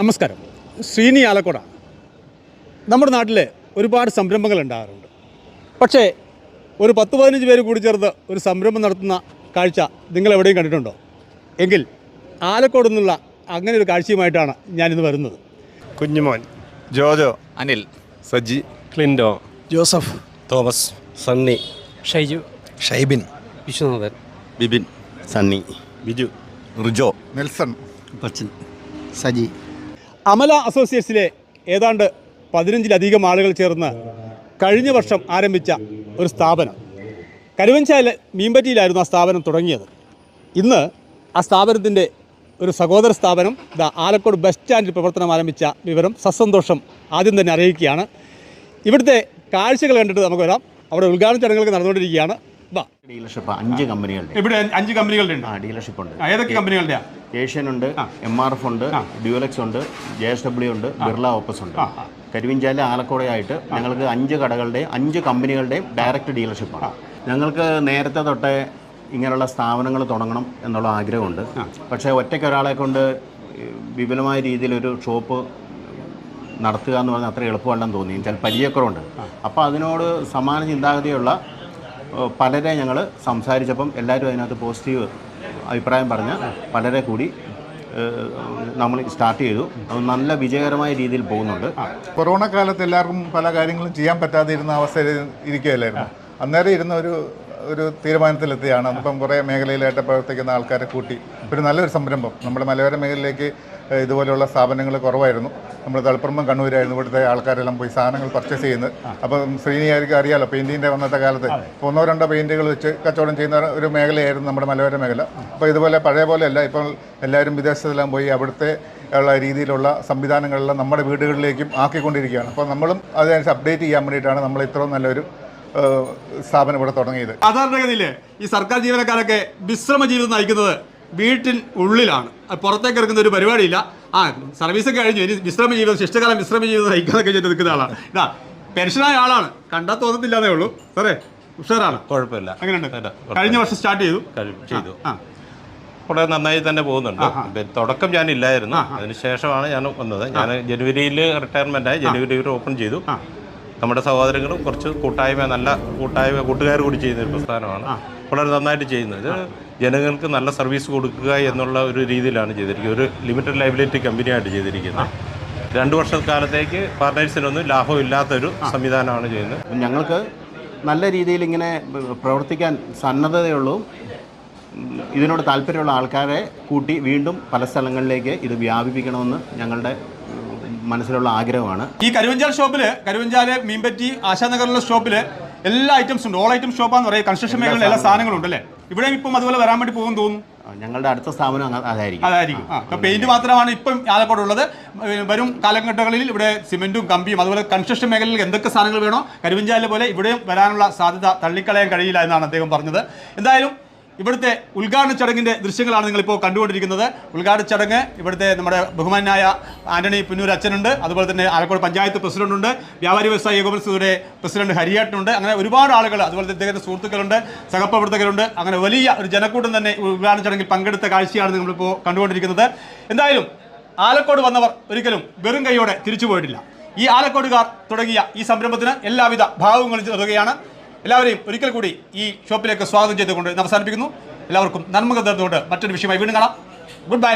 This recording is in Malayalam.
നമസ്കാരം. ശ്രീനി ആലക്കോട. നമ്മുടെ നാട്ടിൽ ഒരുപാട് സംരംഭങ്ങൾ ഉണ്ടാകാറുണ്ട്. പക്ഷേ ഒരു പത്ത് പതിനഞ്ച് പേര് കൂടി ചേർന്ന് ഒരു സംരംഭം നടത്തുന്ന കാഴ്ച നിങ്ങൾ എവിടെയും കണ്ടിട്ടുണ്ടോ? എങ്കിൽ ആലക്കോട് നിന്നുള്ള അങ്ങനെ ഒരു കാഴ്ചയുമായിട്ടാണ് ഞാനിന്ന് വരുന്നത്. കുഞ്ഞുമോൻ ജോജോ അനിൽ സജി ക്ലിൻഡോ ജോസഫ് തോമസ് സണ്ണി ഷൈജു ഷൈബിൻ വിശ്വനാഥൻ ബിബിൻ സണ്ണി ബിജു റിജോ നെൽസൺ സജി അമല അസോസിയേറ്റ്സിലെ ഏതാണ്ട് പതിനഞ്ചിലധികം ആളുകൾ ചേർന്ന് കഴിഞ്ഞ വർഷം ആരംഭിച്ച ഒരു സ്ഥാപനം. കരുവഞ്ചാല മീൻപറ്റിയിലായിരുന്നു ആ സ്ഥാപനം തുടങ്ങിയത്. ഇന്ന് ആ സ്ഥാപനത്തിന്റെ ഒരു സഹോദര സ്ഥാപനം ദ ആലക്കോട് ബസ് സ്റ്റാൻഡിൽ പ്രവർത്തനം ആരംഭിച്ച വിവരം സസന്തോഷം ആദ്യം തന്നെ അറിയിക്കുകയാണ്. ഇവിടുത്തെ കാഴ്ചകൾ കണ്ടിട്ട് നമുക്ക് വരാം. അവിടെ ഉദ്ഘാടന ചടങ്ങുകൾ നടന്നുകൊണ്ടിരിക്കുകയാണ്. ഡീലർഷിപ്പ് അഞ്ച് കമ്പനികളുടെ. ഇവിടെ അഞ്ച് കമ്പനികളുടെ ഉണ്ട്. ആ ഡീലർഷിപ്പ് ഉണ്ട്. ഏതൊക്കെ കമ്പനികളുടെ ഏഷ്യൻ ഉണ്ട് എം ആർ എഫ് ഉണ്ട് ഡ്യൂലക്സ് ഉണ്ട് ജെ എസ് ഡബ്ല്യു ഉണ്ട് ബിർള ഓപ്പസ് ഉണ്ട്. കരുവിഞ്ചാല ആലക്കോടയായിട്ട് ഞങ്ങൾക്ക് അഞ്ച് കടകളുടെയും അഞ്ച് കമ്പനികളുടെയും ഡയറക്റ്റ് ഡീലർഷിപ്പാണ്. ഞങ്ങൾക്ക് നേരത്തെ തൊട്ടേ ഇങ്ങനെയുള്ള സ്ഥാപനങ്ങൾ തുടങ്ങണം എന്നുള്ള ആഗ്രഹമുണ്ട്. പക്ഷേ ഒറ്റയ്ക്ക് ഒരാളെ കൊണ്ട് വിപുലമായ രീതിയിലൊരു ഷോപ്പ് നടത്തുക എന്ന് പറഞ്ഞാൽ അത്ര എളുപ്പമല്ലെന്ന് തോന്നി. ചില പരിചയക്കുറവുണ്ട്. അപ്പോൾ അതിനോട് സമാന ചിന്താഗതിയുള്ള പലരെ ഞങ്ങൾ സംസാരിച്ചപ്പം എല്ലാവരും അതിനകത്ത് പോസിറ്റീവ് അഭിപ്രായം പറഞ്ഞ് പലരെ കൂടി നമ്മൾ സ്റ്റാർട്ട് ചെയ്തു. അത് നല്ല വിജയകരമായ രീതിയിൽ പോകുന്നുണ്ട്. കൊറോണ കാലത്ത് എല്ലാവർക്കും പല കാര്യങ്ങളും ചെയ്യാൻ പറ്റാതെ ഇരുന്ന അവസ്ഥയിൽ ഇരിക്കുകയല്ലായിരുന്നു. അന്നേരം ഇരുന്ന ഒരു ഒരു തീരുമാനത്തിലെത്തിയാണ്. അതിപ്പം കുറേ മേഖലയിലായിട്ട് പ്രവർത്തിക്കുന്ന ആൾക്കാരെ കൂട്ടി ഒരു നല്ലൊരു സംരംഭം. നമ്മുടെ മലയോര മേഖലയിലേക്ക് ഇതുപോലെയുള്ള സ്ഥാപനങ്ങൾ കുറവായിരുന്നു. നമ്മൾ തളിപ്പുറമ്പം കണ്ണൂരായിരുന്നു. ഇവിടുത്തെ ആൾക്കാരെല്ലാം പോയി സാധനങ്ങൾ പർച്ചേസ് ചെയ്യുന്നത്. അപ്പം ശ്രീനിയായിരിക്കും അറിയാലോ പെയിന്റിന്റെ വന്നത്തെ കാലത്ത്. ഒന്നോ രണ്ടോ പെയിന്റുകൾ വെച്ച് കച്ചവടം ചെയ്യുന്ന ഒരു മേഖലയായിരുന്നു നമ്മുടെ മലയോര മേഖല. അപ്പോൾ ഇതുപോലെ പഴയ പോലെയല്ല ഇപ്പോൾ എല്ലാവരും വിദേശത്തെല്ലാം പോയി അവിടുത്തെ ഉള്ള രീതിയിലുള്ള സംവിധാനങ്ങളെല്ലാം നമ്മുടെ വീടുകളിലേക്കും ആക്കിക്കൊണ്ടിരിക്കുകയാണ്. അപ്പോൾ നമ്മളും അതിനനുസരിച്ച് അപ്ഡേറ്റ് ചെയ്യാൻ വേണ്ടിയിട്ടാണ് നമ്മൾ ഇത്രയും നല്ലൊരു സ്ഥാപനം ഇവിടെ തുടങ്ങിയത്. സാധാരണഗതിയിൽ ഈ സർക്കാർ ജീവനക്കാരൊക്കെ വിശ്രമ ജീവിതം നയിക്കുന്നത് വീട്ടിൻ ഉള്ളിലാണ്. പുറത്തേക്ക് ഇറങ്ങുന്ന ഒരു പരിപാടിയില്ല. ആ സർവീസൊക്കെ കഴിഞ്ഞു. ഇനി വിശ്രമ ജീവിതം ശിഷ്ടകാലം വിശ്രമ ജീവിതം നയിക്കാന്നൊക്കെ ചെയ്ത് നിൽക്കുന്ന ആളാണ് ഇതാ പെൻഷനായ ആളാണ്. കണ്ടാൽ തോന്നത്തില്ലാന്നേ ഉള്ളൂ. സാറേ ഉഷാറാണ്. കുഴപ്പമില്ല. അങ്ങനെയുണ്ട്. കഴിഞ്ഞ വർഷം സ്റ്റാർട്ട് ചെയ്തു. ചെയ്തു. ആ വളരെ നന്നായി തന്നെ പോകുന്നുണ്ട്. തുടക്കം ഞാൻ ഇല്ലായിരുന്നു. അതിനുശേഷമാണ് ഞാൻ വന്നത്. ഞാൻ ജനുവരിയിൽ റിട്ടയർമെന്റ് ആയി ജനുവരിയിൽ ഓപ്പൺ ചെയ്തു. നമ്മുടെ സഹോദരങ്ങളും കുറച്ച് കൂട്ടായ്മ നല്ല കൂട്ടായ്മ കൂട്ടുകാർ കൂടി ചെയ്യുന്ന ഒരു പ്രസ്ഥാനമാണ്. വളരെ നന്നായിട്ട് ചെയ്യുന്നത്. ഇത് ജനങ്ങൾക്ക് നല്ല സർവീസ് കൊടുക്കുക എന്നുള്ള ഒരു രീതിയിലാണ് ചെയ്തിരിക്കുന്നത്. ഒരു ലിമിറ്റഡ് ലൈബിലിറ്റി കമ്പനിയായിട്ട് ചെയ്തിരിക്കുന്നത്. രണ്ട് വർഷക്കാലത്തേക്ക് പാർട്ട്നേഴ്സിനൊന്നും ലാഭമില്ലാത്തൊരു സംവിധാനമാണ് ചെയ്യുന്നത്. ഞങ്ങൾക്ക് നല്ല രീതിയിൽ ഇങ്ങനെ പ്രവർത്തിക്കാൻ സന്നദ്ധതയുള്ളൂ ഇതിനോട് താല്പര്യമുള്ള ആൾക്കാരെ കൂട്ടി വീണ്ടും പല സ്ഥലങ്ങളിലേക്ക് ഇത് വ്യാപിപ്പിക്കണമെന്ന് ഞങ്ങളുടെ മനസ്സിലുള്ള ആഗ്രഹമാണ്. ഈ കരുവഞ്ചാൽ ഷോപ്പിൽ കരുവഞ്ചാൽ മീൻപറ്റി ആശാനഗറിലെ ഷോപ്പിൽ എല്ലാ ഐറ്റംസും ഉണ്ട്. ഓൾ ഐറ്റം ഷോപ്പാന്ന് പറയുക കൺസ്ട്രക്ഷൻ മേഖലയിൽ എല്ലാ സാധനങ്ങളും. ഉണ്ട് അല്ലേ? ഇവിടെ ഇപ്പം അതുപോലെ വരാൻ വേണ്ടി പോകും തോന്നുന്നു. ഞങ്ങളുടെ അടുത്ത സ്ഥാപനം അതായിരിക്കും. അതായിരിക്കും. പെയിന്റ് മാത്രമാണ് ഇപ്പം ആലക്കോട് ഉള്ളത്. വരും കാലഘട്ടങ്ങളിൽ ഇവിടെ സിമെന്റും കമ്പിയും അതുപോലെ കൺസ്ട്രക്ഷൻ മേഖലയിൽ എന്തൊക്കെ സാധനങ്ങൾ വേണോ കരുവഞ്ചാലിലെ പോലെ ഇവിടെയും വരാനുള്ള സാധ്യത തള്ളിക്കളയാൻ കഴിയില്ല എന്നാണ് അദ്ദേഹം പറഞ്ഞത്. എന്തായാലും ഇവിടുത്തെ ഉദ്ഘാടന ചടങ്ങിന്റെ ദൃശ്യങ്ങളാണ് നിങ്ങളിപ്പോൾ കണ്ടുകൊണ്ടിരിക്കുന്നത്. ഉദ്ഘാടന ചടങ്ങ് ഇവിടുത്തെ നമ്മുടെ ബഹുമാനായ ആന്റണി പുന്നൂർ അച്ഛനുണ്ട്. അതുപോലെ തന്നെ ആലക്കോട് പഞ്ചായത്ത് പ്രസിഡന്റുണ്ട് വ്യാപാരി വ്യവസായ ഏകോപന സമിതിയുടെ പ്രസിഡന്റ് ഹരിയാട്ടനുണ്ട് അങ്ങനെ ഒരുപാട് ആളുകൾ അതുപോലെ ഇദ്ദേഹത്തിന്റെ സുഹൃത്തുക്കളുണ്ട് സഹപ്രവർത്തകരുണ്ട്. അങ്ങനെ വലിയ ഒരു ജനക്കൂട്ടം തന്നെ ഉദ്ഘാടന ചടങ്ങിൽ പങ്കെടുത്ത കാഴ്ചയാണ് നിങ്ങളിപ്പോൾ കണ്ടുകൊണ്ടിരിക്കുന്നത്. എന്തായാലും ആലക്കോട് വന്നവർ ഒരിക്കലും വെറും കൈയോടെ തിരിച്ചു പോയിട്ടില്ല. ഈ ആലക്കോടുകാർ തുടങ്ങിയ ഈ സംരംഭത്തിന് എല്ലാവിധ ഭാവങ്ങളും നൽകുകയാണ് എല്ലാവരെയും ഒരിക്കൽ കൂടി ഈ ഷോപ്പിലേക്ക് സ്വാഗതം ചെയ്തുകൊണ്ട് അവസാനിപ്പിക്കുന്നു. എല്ലാവർക്കും നന്മകൾ തന്നുകൊണ്ട് മറ്റൊരു വിഷയമായി വീണ്ടും കാണാം. Good bye